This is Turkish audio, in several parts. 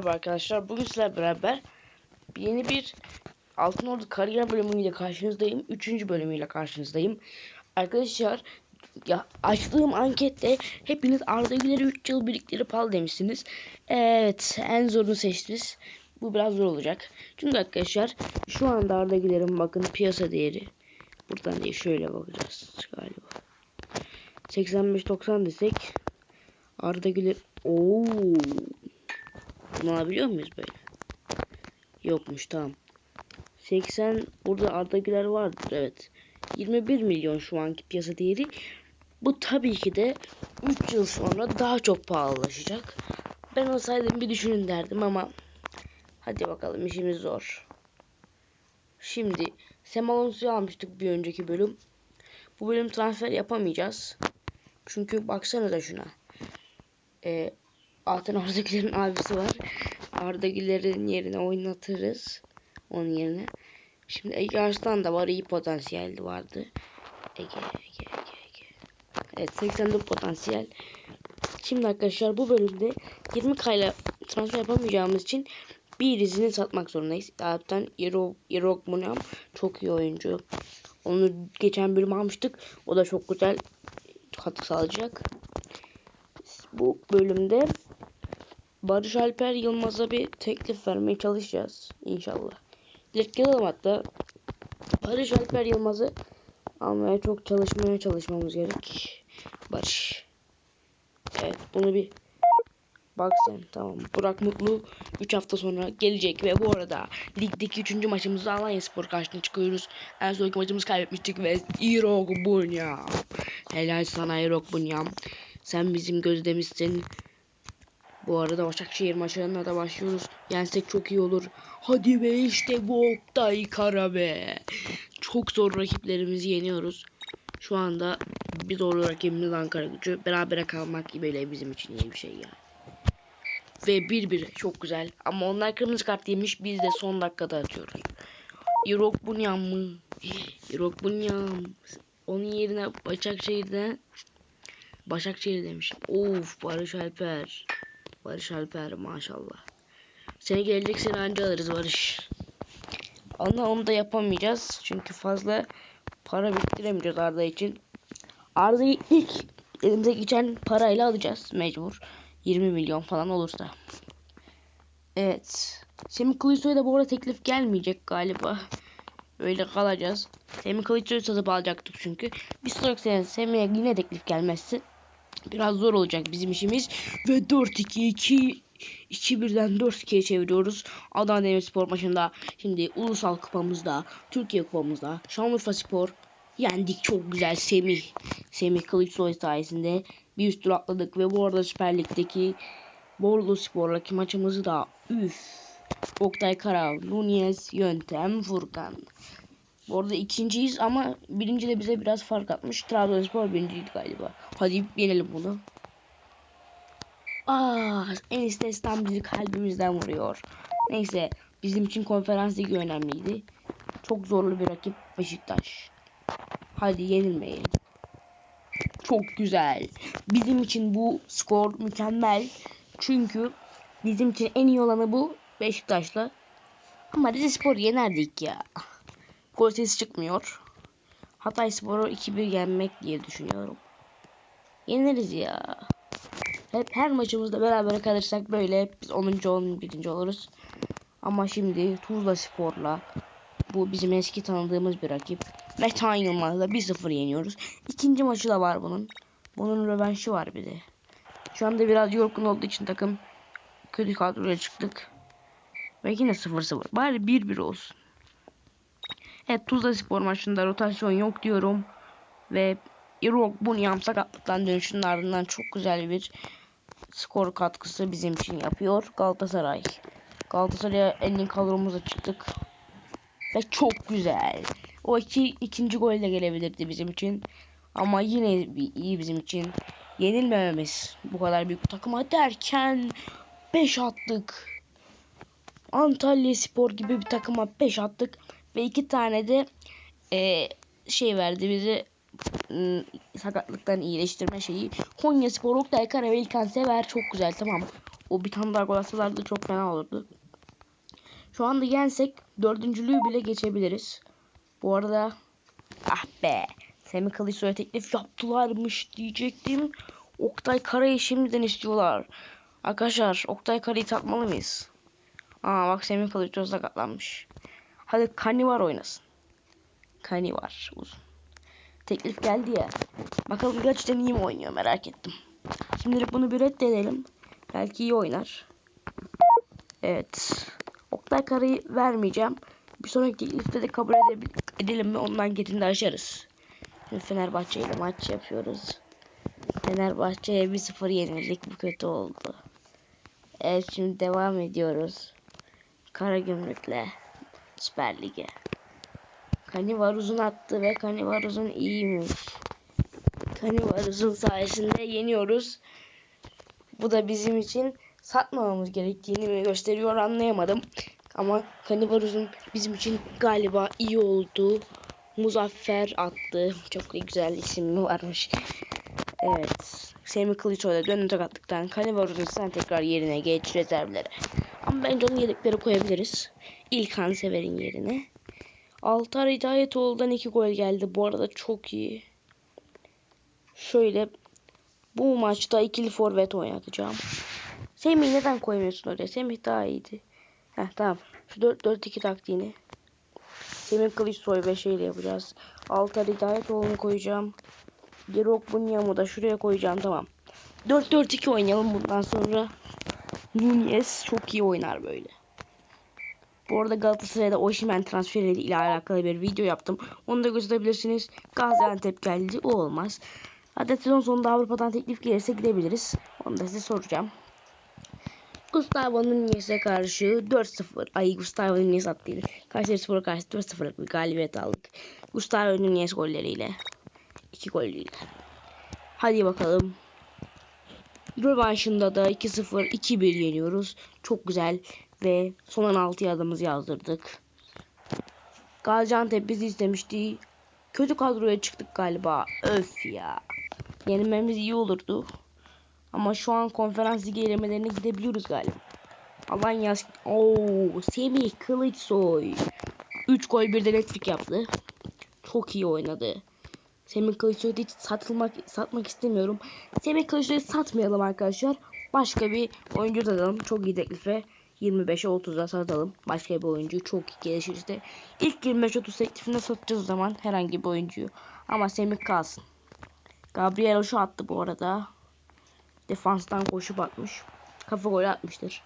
Merhaba arkadaşlar. Bugün sizlerle beraber yeni bir Altın Ordu kariyer bölümüyle karşınızdayım. Üçüncü bölümüyle karşınızdayım. Arkadaşlar ya açtığım ankette hepiniz Arda Güler'i 3 yıl biriktirip al demişsiniz. Evet en zorunu seçtiniz. Bu biraz zor olacak. Çünkü arkadaşlar şu anda Arda Güler'in bakın piyasa değeri. Buradan değil şöyle bakacağız galiba. 85-90 desek Arda Güler Oo. Bunu alabiliyor muyuz böyle? Yokmuş tamam. 80 burada Arda vardır evet. 21 milyon şu anki piyasa değeri. Bu tabii ki de 3 yıl sonra daha çok pahalılaşacak. Ben olsaydım bir düşünün derdim ama hadi bakalım işimiz zor. Şimdi Sam Alonso'yu almıştık bir önceki bölüm. Bu bölüm transfer yapamayacağız. Çünkü baksanıza şuna. Ee, Zaten Arda Güler'in abisi var. Arda Güler'in yerine oynatırız. Onun yerine. Şimdi Ege Arslan da var. iyi potansiyel vardı. Ege, Ege, Ege, Ege. Evet 84 potansiyel. Şimdi arkadaşlar bu bölümde 20 kayla transfer yapamayacağımız için bir izini satmak zorundayız. Zaten Irok Munam çok iyi oyuncu. Onu geçen bölüm almıştık. O da çok güzel katkı sağlayacak. Bu bölümde Barış Alper Yılmaz'a bir teklif vermeye çalışacağız inşallah. Direkt gelelim hatta. Barış Alper Yılmaz'ı almaya çok çalışmaya çalışmamız gerek. Barış. Evet bunu bir bak sen tamam. Burak Mutlu 3 hafta sonra gelecek ve bu arada ligdeki 3. maçımızda Alanya Spor karşısına çıkıyoruz. En sonki maçımız kaybetmiştik ve Irok Bunyam. Helal sana Irok Bunyam. Sen bizim gözdemizsin. Bu arada Başakşehir maçlarına da başlıyoruz. Yensek çok iyi olur. Hadi be işte bu Oktay Kara be. Çok zor rakiplerimizi yeniyoruz. Şu anda bir zorlu rakibimiz Ankara gücü. Berabere kalmak böyle bizim için iyi bir şey yani. Ve 1-1 çok güzel. Ama onlar kırmızı kart yemiş. Biz de son dakikada atıyoruz. Irok Bunyam mı? Irok Bunyam. Onun yerine Başakşehir'den Başakşehir demişim. Of Barış Alper. Barış Alper maşallah. Seni gelecek sene anca alırız Barış. Ama onu da yapamayacağız. Çünkü fazla para biriktiremeyeceğiz Arda için. Arda'yı ilk elimize geçen parayla alacağız mecbur. 20 milyon falan olursa. Evet. Semih Kılıçsoy'a da bu arada teklif gelmeyecek galiba. Öyle kalacağız. Semih Kılıçsoy'u satıp alacaktık çünkü. Bir sonraki sene Semih'e yine teklif gelmezse biraz zor olacak bizim işimiz. Ve 4-2-2 2-1'den 4-2'ye çeviriyoruz. Adana Demirspor maçında şimdi ulusal kupamızda, Türkiye kupamızda, Şanlıurfa Spor yendik çok güzel Semih. Semih Kılıçsoy sayesinde bir üst tur atladık ve bu arada Süper Lig'deki Borlu Spor'daki maçımızı da üf. Oktay Kara, Nunez, Yöntem, Furkan. Bu arada ikinciyiz ama birinci de bize biraz fark atmış. Trabzonspor birinciydi galiba. Hadi yenelim bunu. Aa, Enis Destan bizi kalbimizden vuruyor. Neyse bizim için konferans ligi önemliydi. Çok zorlu bir rakip Beşiktaş. Hadi yenilmeyin. Çok güzel. Bizim için bu skor mükemmel. Çünkü bizim için en iyi olanı bu Beşiktaş'la. Ama Rize Spor yenerdik ya. Gol sesi çıkmıyor. Hatay Spor'u 2-1 yenmek diye düşünüyorum. Yeneriz ya. Hep her maçımızda beraber kalırsak böyle biz 10. 11. oluruz. Ama şimdi Tuzla Spor'la bu bizim eski tanıdığımız bir rakip. Metan Yılmaz'la 1-0 yeniyoruz. İkinci maçı da var bunun. Bunun rövanşı var bir de. Şu anda biraz yorgun olduğu için takım kötü kadroya çıktık. Ve yine 0-0. Bari 1-1 olsun. Evet Tuzla Spor maçında rotasyon yok diyorum. Ve Irok Bunyam sakatlıktan dönüşünün ardından çok güzel bir skor katkısı bizim için yapıyor Galatasaray. Galatasaray'a en kadromuza çıktık. Ve çok güzel. O iki, ikinci gol de gelebilirdi bizim için. Ama yine iyi bizim için. Yenilmememiz bu kadar büyük takıma derken 5 attık. Antalya Spor gibi bir takıma 5 attık. Ve iki tane de e, şey verdi bize ıı, sakatlıktan iyileştirme şeyi. Konya Spor, Oktay Kara ve İlkan Sever çok güzel tamam. O bir tane daha gol atsalardı çok fena olurdu. Şu anda yensek dördüncülüğü bile geçebiliriz. Bu arada ah be Semih Kılıçsoy'a teklif yaptılarmış diyecektim. Oktay Kara'yı şimdiden istiyorlar. Arkadaşlar Oktay Kara'yı takmalı mıyız? Aa bak Semih Kılıçsoy sakatlanmış. Hadi Kani var oynasın. Kani var uzun. Teklif geldi ya. Bakalım gerçekten iyi mi oynuyor merak ettim. Şimdilik bunu bir reddedelim. Belki iyi oynar. Evet. Oktay Kara'yı vermeyeceğim. Bir sonraki teklifte de kabul edelim mi ondan getinde aşarız. Şimdi Fenerbahçe ile maç yapıyoruz. Fenerbahçe'ye 1-0 yenildik. Bu kötü oldu. Evet şimdi devam ediyoruz. Karagümrük'le Süper Lig'e. Kanivaruz'un attı ve Kanivaruz'un iyiymiş. Kanivaruz'un sayesinde yeniyoruz. Bu da bizim için satmamamız gerektiğini mi gösteriyor anlayamadım. Ama Kanivaruz'un bizim için galiba iyi olduğu Muzaffer attı. Çok güzel ismi varmış. Evet. Semih Kılıçoğlu'ya dönün attıktan Kanivaruz'un sen tekrar yerine geç rezervlere. Ama bence onun yedekleri koyabiliriz. İlkan Sever'in yerine. Altar Hidayetoğlu'dan iki gol geldi. Bu arada çok iyi. Şöyle bu maçta ikili forvet oynatacağım. Semih neden koymuyorsun oraya? Semih daha iyiydi. Heh tamam. Şu 4-4-2 taktiğini. Semih Kılıçsoy ve şeyle yapacağız. Altar Hidayetoğlu'nu koyacağım. Gerok Bunyam'ı da şuraya koyacağım tamam. 4-4-2 oynayalım bundan sonra. Nunez çok iyi oynar böyle. Bu arada Galatasaray'da Osimhen transferi ile alakalı bir video yaptım. Onu da gösterebilirsiniz. Gaziantep geldi. O olmaz. Hatta sezon sonunda Avrupa'dan teklif gelirse gidebiliriz. Onu da size soracağım. Gustavo Nunez'e karşı 4-0. Ay Gustavo Nunez attıydı. Kayseri Spor'a karşı 4-0'lık bir galibiyet aldık. Gustavo Nunez golleriyle. 2 golleriyle. Hadi bakalım. Rövanşında da 2-0, 2-1 yeniyoruz. Çok güzel. Ve son 16 adımızı yazdırdık. Gaziantep bizi istemişti. Kötü kadroya çıktık galiba. Öf ya. Yenilmemiz iyi olurdu. Ama şu an konferans ligi elemelerine gidebiliyoruz galiba. Alanya Oo, Semih Kılıçsoy 3 gol bir de elektrik yaptı. Çok iyi oynadı. Semih Kılıçsoy'u hiç satılmak satmak istemiyorum. Semih Kılıçsoy'u satmayalım arkadaşlar. Başka bir oyuncu tutalım. Çok iyi teklife. 25'e 30'a satalım. Başka bir oyuncuyu çok iyi gelişirse. İlk 25-30 teklifinde satacağız zaman herhangi bir oyuncuyu. Ama Semih kalsın. Gabriel şu attı bu arada. Defanstan koşup atmış. Kafa golü atmıştır.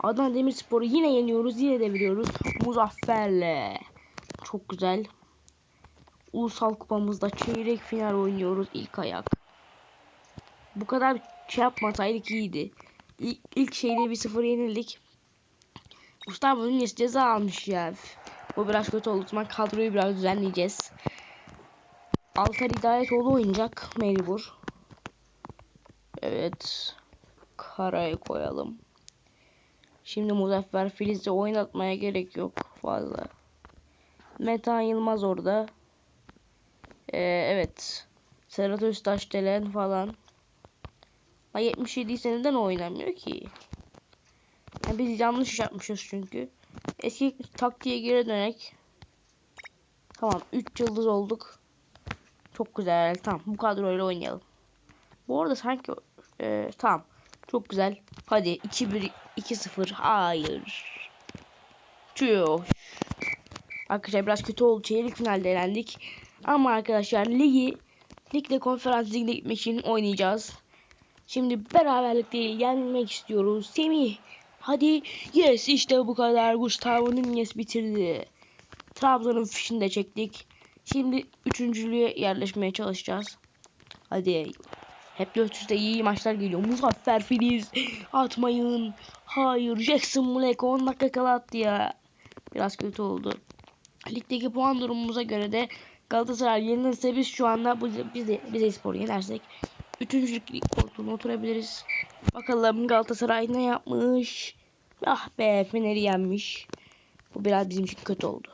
Adana Demirspor'u yine yeniyoruz. Yine deviriyoruz. Muzaffer'le. Çok güzel. Ulusal kupamızda çeyrek final oynuyoruz ilk ayak. Bu kadar şey yapmasaydık iyiydi. İlk, ilk şeyde 1-0 yenildik. Gustavo Nunes ceza almış ya. Bu biraz kötü oldu. Zaman kadroyu biraz düzenleyeceğiz. Altar Hidayetoğlu oynayacak mecbur. Evet. Karayı koyalım. Şimdi Muzaffer Filiz'i oynatmaya gerek yok fazla. Metan Yılmaz orada. Ee, evet. Serhat Öztaş Delen falan. Ay 77 seneden oynamıyor ki. Yani biz yanlış yapmışız çünkü. Eski taktiğe geri dönek. Tamam 3 yıldız olduk. Çok güzel. Tamam bu kadroyla oynayalım. Bu arada sanki e, tamam. Çok güzel. Hadi 2-1 2-0. Hayır. Tüh. Arkadaşlar biraz kötü oldu. Çeyrek finalde elendik. Ama arkadaşlar ligi ligle konferans ligine gitmek için oynayacağız. Şimdi beraberlik değil yenmek istiyoruz. Semih hadi yes işte bu kadar Gustavo Nunez bitirdi. Trabzon'un fişini de çektik. Şimdi üçüncülüğe yerleşmeye çalışacağız. Hadi. Hep üst üste iyi maçlar geliyor. Muzaffer Filiz atmayın. Hayır Jackson Mulek 10 dakika kala attı ya. Biraz kötü oldu. Ligdeki puan durumumuza göre de Galatasaray yenilirse biz şu anda biz, de, biz spor yenersek üçüncülük koltuğuna oturabiliriz. Bakalım Galatasaray ne yapmış. Ah be Fener'i yenmiş. Bu biraz bizim için kötü oldu.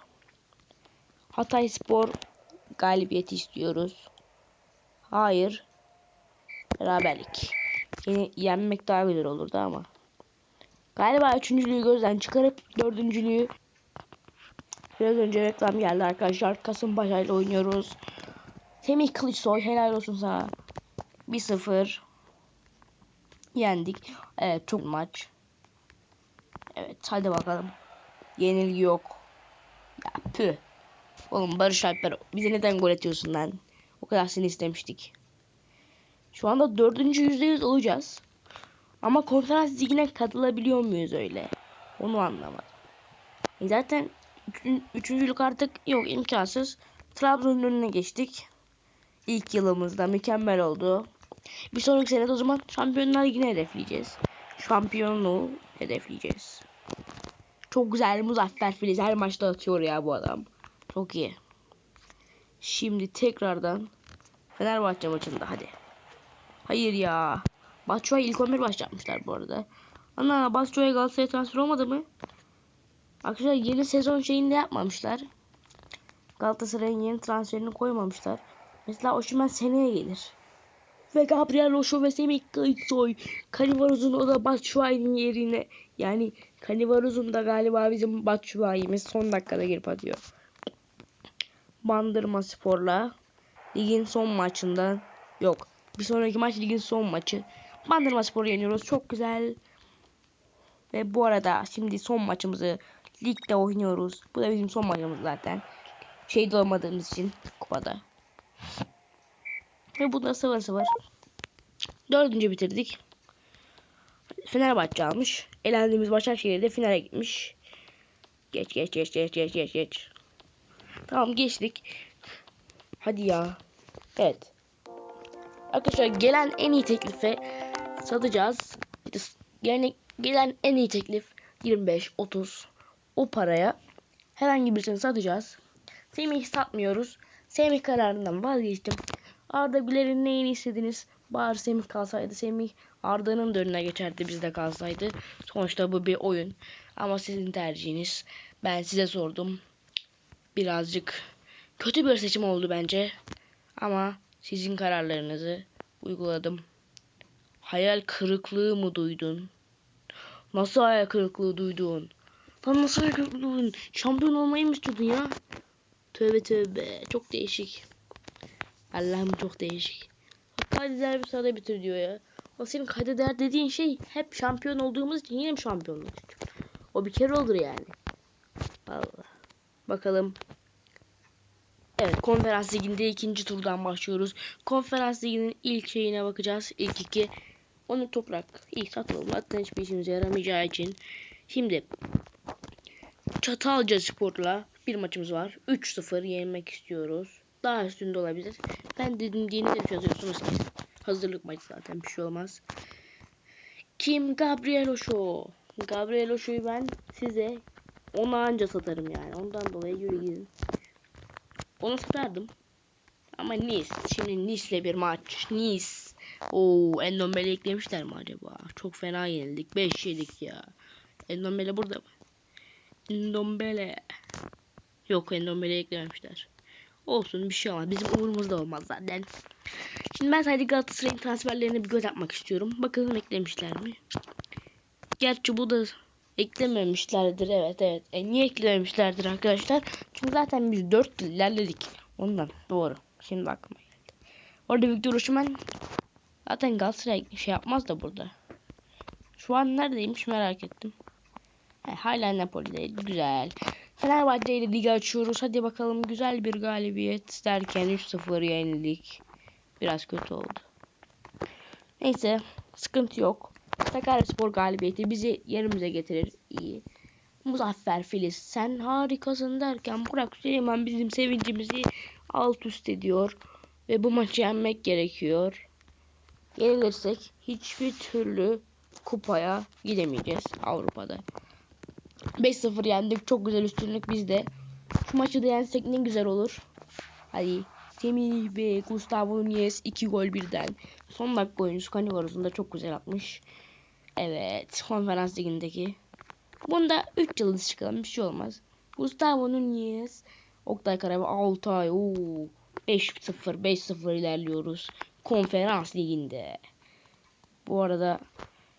Hatay Spor galibiyeti istiyoruz. Hayır. Beraberlik. Yeni yenmek daha güzel olurdu ama. Galiba üçüncülüğü gözden çıkarıp dördüncülüğü biraz önce reklam geldi arkadaşlar. Kasımpaşa ile oynuyoruz. Semih Kılıçsoy helal olsun sana. 1-0 yendik. Evet çok maç. Evet hadi bakalım. Yenilgi yok. Ya püh. Oğlum Barış Alper bize neden gol atıyorsun lan? O kadar seni istemiştik. Şu anda dördüncü yüzde yüz olacağız. Ama konferans ligine katılabiliyor muyuz öyle? Onu anlamadım. E zaten üçün, üçüncülük artık yok imkansız. Trabzon'un önüne geçtik. İlk yılımızda mükemmel oldu. Bir sonraki sene o zaman Şampiyonlar Ligi'ni hedefleyeceğiz. Şampiyonluğu hedefleyeceğiz. Çok güzel Muzaffer Filiz her maçta atıyor ya bu adam. Çok iyi. Şimdi tekrardan Fenerbahçe maçında hadi. Hayır ya. Batshuayi ilk 11 başlatmışlar bu arada. Ana Batshuayi Galatasaray'a transfer olmadı mı? Arkadaşlar yeni sezon şeyinde yapmamışlar. Galatasaray'ın yeni transferini koymamışlar. Mesela Osimhen seneye gelir. Ve Gabriel Oşo ve Semih Kılıçsoy. Kanivaruz'un o da Batshuayi'nin yerine. Yani Kanivaruz'un da galiba bizim Batshuayi'miz son dakikada girip atıyor. Bandırma Spor'la ligin son maçından yok. Bir sonraki maç ligin son maçı. Bandırma Spor'u yeniyoruz. Çok güzel. Ve bu arada şimdi son maçımızı ligde oynuyoruz. Bu da bizim son maçımız zaten. Şeyde olmadığımız için kupada. Ve bu da 0-0. Dördüncü bitirdik. Fenerbahçe almış. Elendiğimiz Başakşehir'de finale gitmiş. Geç geç geç geç geç geç geç. Tamam geçtik. Hadi ya. Evet. Arkadaşlar gelen en iyi teklife satacağız. Yani gelen en iyi teklif 25-30 o paraya herhangi birisini satacağız. Semih satmıyoruz. Semih kararından vazgeçtim. Arda Güler'in neyini istediniz? Bari Semih kalsaydı. Semih Arda'nın da önüne geçerdi bizde kalsaydı. Sonuçta bu bir oyun. Ama sizin tercihiniz. Ben size sordum. Birazcık kötü bir seçim oldu bence. Ama sizin kararlarınızı uyguladım. Hayal kırıklığı mı duydun? Nasıl hayal kırıklığı duydun? Kırıklığı duydun? Şampiyon olmayı mı istiyordun ya? Tövbe tövbe. Çok değişik. Allah'ım çok değişik. Kaydeder bir sırada bitir diyor ya. O senin kaydeder dediğin şey hep şampiyon olduğumuz için yine mi şampiyonluk O bir kere olur yani. Allah. Bakalım. Evet konferans liginde ikinci turdan başlıyoruz. Konferans liginin ilk şeyine bakacağız. İlk iki. Onu toprak. İlk satalım. Zaten hiçbir işimize yaramayacağı için. Şimdi Çatalca Spor'la bir maçımız var. 3-0 yenmek istiyoruz. Daha üstünde olabilir. Ben dedim diye yazıyorsunuz ki. Hazırlık maçı zaten bir şey olmaz. Kim Gabriel Oşo? Gabriel Oşo'yu ben size ona anca satarım yani. Ondan dolayı yürü gidin. Onu satardım. Ama Nice. Şimdi Nice'le bir maç. Nice. Oo, Endombele eklemişler mi acaba? Çok fena yenildik. 5 yedik ya. Endombele burada mı? Endombele. Yok Endombele eklememişler. Olsun bir şey olmaz. Bizim umurumuzda olmaz zaten. Şimdi ben sadece Galatasaray'ın transferlerine bir göz atmak istiyorum. Bakalım eklemişler mi? Gerçi bu da eklememişlerdir. Evet evet. E, niye eklememişlerdir arkadaşlar? Çünkü zaten biz 4 yıl ilerledik. Ondan doğru. Şimdi aklıma geldi. Orada Victor Osimhen zaten Galatasaray şey yapmaz da burada. Şu an neredeymiş merak ettim. He, hala Napoli'de. Güzel. Fenerbahçe ile ligi açıyoruz. Hadi bakalım güzel bir galibiyet derken 3-0 yenildik. Biraz kötü oldu. Neyse sıkıntı yok. Sakaryaspor galibiyeti bizi yerimize getirir. İyi. Muzaffer Filiz sen harikasın derken Burak Süleyman bizim sevincimizi alt üst ediyor. Ve bu maçı yenmek gerekiyor. Yenilirsek hiçbir türlü kupaya gidemeyeceğiz Avrupa'da. 5-0 yendik. Çok güzel üstünlük bizde. Şu maçı da yensek ne güzel olur. Hadi. Semih ve Gustavo Nunez 2 gol birden. Son dakika oyuncusu Canivaros'un da çok güzel atmış. Evet. Konferans ligindeki. Bunda 3 yıldız çıkalım. Bir şey olmaz. Gustavo Nunez. Oktay Karabağ 6 ay. 5-0 5-0 ilerliyoruz. Konferans liginde. Bu arada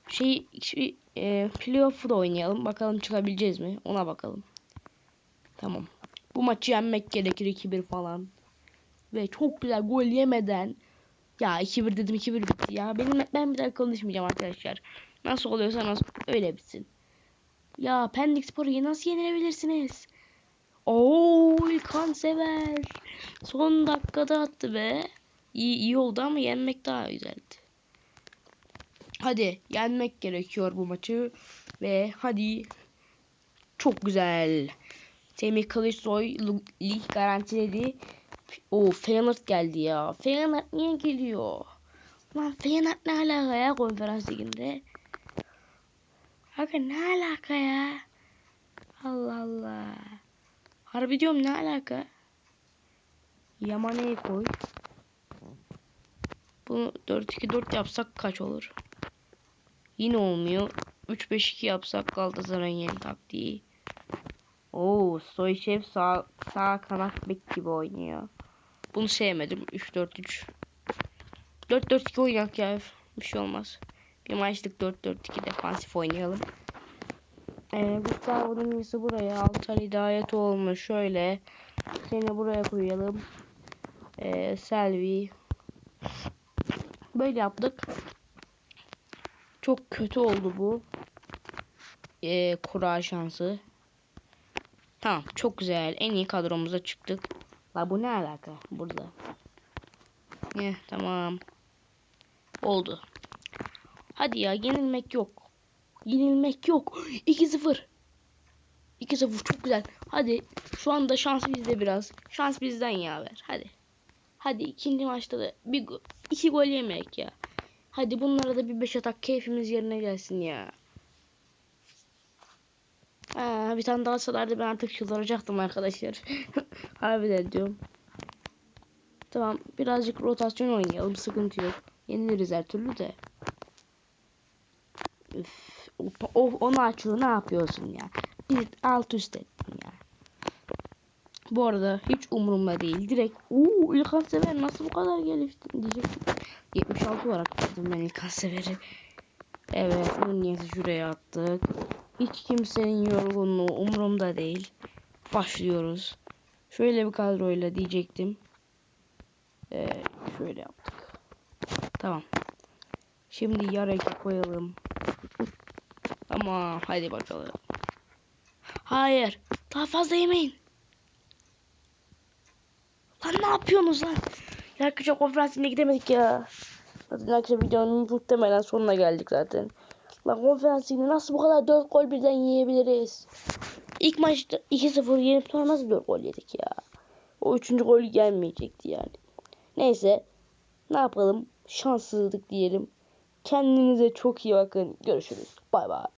şey, şey e, playoff'u da oynayalım. Bakalım çıkabileceğiz mi? Ona bakalım. Tamam. Bu maçı yenmek gerekir 2-1 falan. Ve çok güzel gol yemeden ya 2-1 dedim 2-1 bitti ya. Benim ben bir daha konuşmayacağım arkadaşlar. Nasıl oluyorsa nasıl öyle bitsin. Ya Pendik Spor'u nasıl yenebilirsiniz? Oo İlkan Sever. Son dakikada attı be. İyi, iyi oldu ama yenmek daha güzeldi. Hadi yenmek gerekiyor bu maçı. Ve hadi. Çok güzel. Semih Kılıçsoy lig garantiledi. O Feyenoord geldi ya. Feyenoord niye geliyor? Lan Feyenoord ne alaka ya konferans liginde? Aga ne alaka ya? Allah Allah. Harbi diyorum ne alaka? Yamane'yi koy. Bunu 4-2-4 yapsak kaç olur? Yine olmuyor. 3-5-2 yapsak Galatasaray'ın yeni taktiği. Oo, Stoychev sağ, sağ kanat bek gibi oynuyor. Bunu sevmedim. 3-4-3. 4-4-2 oynayak ya. Bir şey olmaz. Bir maçlık 4-4-2 defansif oynayalım. Ee, Gustavo Nunes'i buraya. Altar Hidayet olmuş. Şöyle. Seni buraya koyalım. Ee, Selvi. Böyle yaptık. Çok kötü oldu bu. Ee, kura şansı. Tamam çok güzel. En iyi kadromuza çıktık. La bu ne alaka burada? Ne tamam. Oldu. Hadi ya yenilmek yok. Yenilmek yok. 2-0. 2-0 çok güzel. Hadi şu anda şans bizde biraz. Şans bizden ya ver. Hadi. Hadi ikinci maçta da bir go- iki gol yemek ya. Hadi bunlara da bir beş atak keyfimiz yerine gelsin ya. Ha, bir tane daha salardı ben artık çıldıracaktım arkadaşlar. Harbiden diyorum. Tamam birazcık rotasyon oynayalım sıkıntı yok. Yeniliriz her türlü de. Üf, o, o, onu açıyor ne yapıyorsun ya? Bir alt üst ettin ya. Bu arada hiç umurumda değil. Direkt uuu İlkan Sever nasıl bu kadar geliştin diyecektim. 76 olarak verdim ben İlkan Sever'i. Evet bunun niyeti şuraya attık. Hiç kimsenin yorgunluğu umurumda değil. Başlıyoruz. Şöyle bir kadroyla diyecektim. Ee, şöyle yaptık. Tamam. Şimdi yaraki koyalım. Tamam hadi bakalım. Hayır. Daha fazla yemeyin. Lan ne yapıyorsunuz lan? Ya küçük konferansına gidemedik ya. Zaten arkadaşlar videonun muhtemelen sonuna geldik zaten. Lan konferansına nasıl bu kadar 4 gol birden yiyebiliriz? İlk maçta 2-0 yenip sonra nasıl 4 gol yedik ya? O 3. gol gelmeyecekti yani. Neyse. Ne yapalım? Şanssızlık diyelim. Kendinize çok iyi bakın. Görüşürüz. Bay bay.